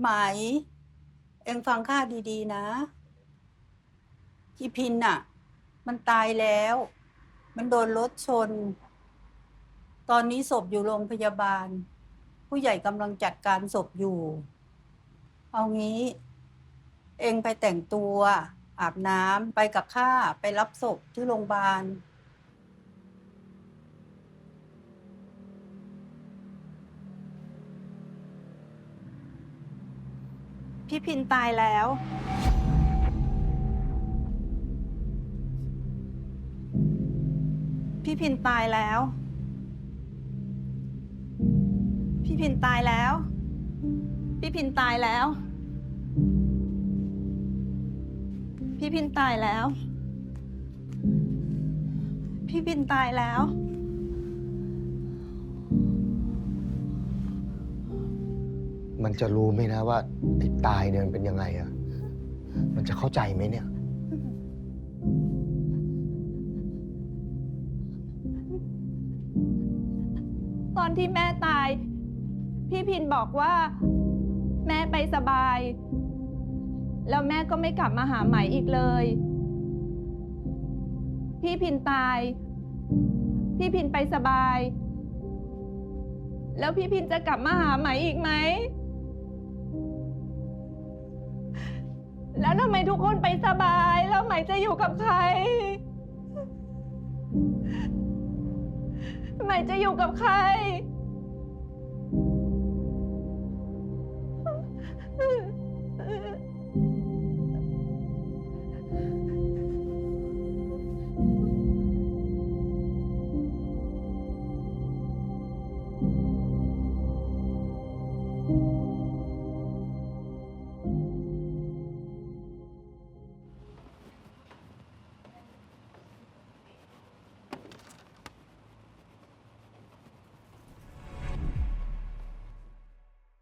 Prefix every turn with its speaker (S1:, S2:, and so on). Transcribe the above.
S1: ไหม เอ็งฟังข้าดีๆนะพี่พินน่ะ มันตายแล้ว มันโดนรถชน ตอนนี้ศพอยู่โรงพยาบาล ผู้ใหญ่กำลังจัดการศพอยู่ เอางี้ เอ็งไปแต่งตัว อาบน้ำไปกับข้าไปรับศพที่โรงพยาบาล
S2: พี่พินตายแล้ว พี่พินตายแล้ว พี่พินตายแล้ว พี่พินตายแล้ว พี่พินตายแล้ว พี่พินตายแล้ว
S3: มันจะรู้ไหมนะว่าไอ้ตายเนี่ยมันเป็นยังไงอะมันจะเข้าใจไหมเนี่ย
S2: ตอนที่แม่ตาย พี่พินบอกว่า แม่ไปสบาย แล้วแม่ก็ไม่กลับมาหาไหม่อีกเลย พี่พินตาย พี่พินไปสบาย แล้วพี่พินจะกลับมาหาไหม่อีกไหม แล้วทำไมทุกคนไปสบาย แล้วไหมจะอยู่กับใคร ไหมจะอยู่กับใคร